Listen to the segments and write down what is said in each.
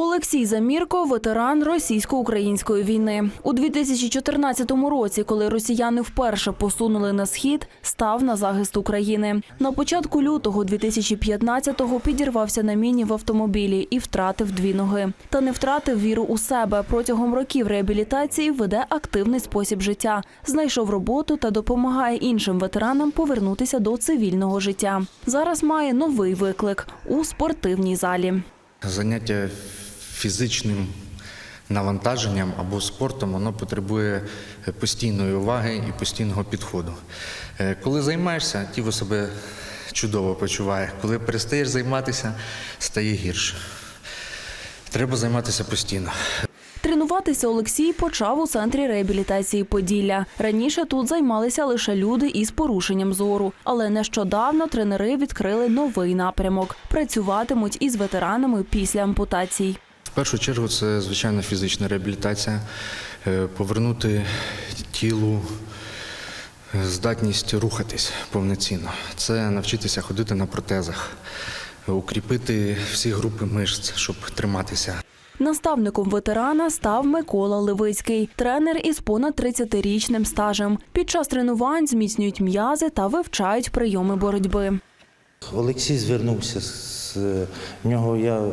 Олексій Замірко ветеран російсько-української війни. У 2014 році, коли росіяни вперше посунули на схід, став на захист України. На початку лютого 2015-го підірвався на міні в автомобілі і втратив дві ноги. Та не втратив віру у себе. Протягом років реабілітації веде активний спосіб життя, знайшов роботу та допомагає іншим ветеранам повернутися до цивільного життя. Зараз має новий виклик у спортивній залі. Заняття фізичним навантаженням або спортом воно потребує постійної уваги і постійного підходу. Е, Коли займаєшся, тіло себе чудово почуває. Коли перестаєш займатися, стає гірше. Треба займатися постійно. Тренуватися Олексій почав у центрі реабілітації Поділля. Раніше тут займалися лише люди із порушенням зору, але нещодавно тренери відкрили новий напрямок. Працюватимуть із ветеранами після ампутацій. В першу чергу це звичайно фізична реабілітація, Е, повернути тілу е, здатність рухатись повноцінно. Це навчитися ходити на протезах, укріпити всі групи мишць, щоб триматися. Наставником ветерана став Микола Левицький, тренер із понад 30-річним стажем. Під час тренувань зміцнюють м'язи та вивчають прийоми боротьби. Олексій звернувся з в нього я е,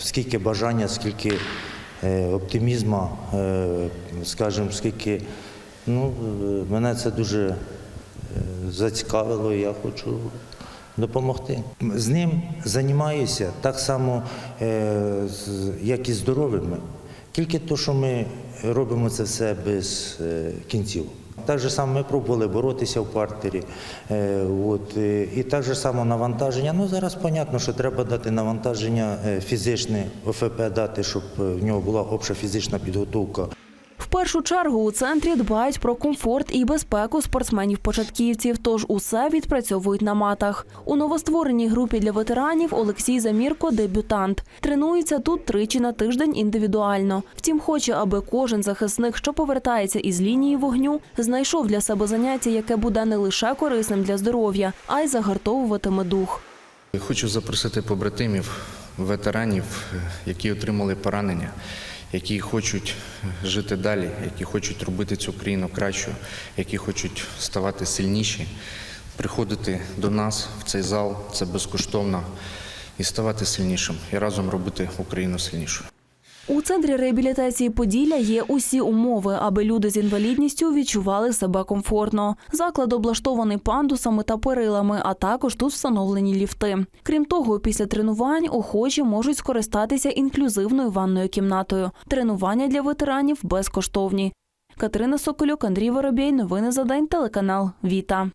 скільки бажання, скільки е, оптимізму, е, скажімо, скільки ну, е, мене це дуже е, зацікавило, і я хочу допомогти. З ним займаюся так само, е, як і здоровими. Тільки то, що ми робимо це все без е, кінців. Так же само ми пробували боротися в партері. Е, от, е, і так же само навантаження. Ну зараз зрозуміло, що треба дати навантаження е, фізичне, ОФП дати, щоб в нього була обща фізична підготовка. Першу чергу у центрі дбають про комфорт і безпеку спортсменів-початківців, тож усе відпрацьовують на матах. У новоствореній групі для ветеранів Олексій Замірко дебютант. Тренується тут тричі на тиждень індивідуально. Втім, хоче, аби кожен захисник, що повертається із лінії вогню, знайшов для себе заняття, яке буде не лише корисним для здоров'я, а й загартовуватиме дух. Хочу запросити побратимів, ветеранів, які отримали поранення, які хочуть жити далі, які хочуть робити цю країну кращою, які хочуть ставати сильніші, приходити до нас в цей зал, це безкоштовно, і ставати сильнішим, і разом робити Україну сильнішою. У центрі реабілітації Поділля є усі умови, аби люди з інвалідністю відчували себе комфортно. Заклад облаштований пандусами та перилами, а також тут встановлені ліфти. Крім того, після тренувань охочі можуть скористатися інклюзивною ванною кімнатою. Тренування для ветеранів безкоштовні. Катерина Соколюк, Андрій Воробєй. Новини за день. Телеканал Віта.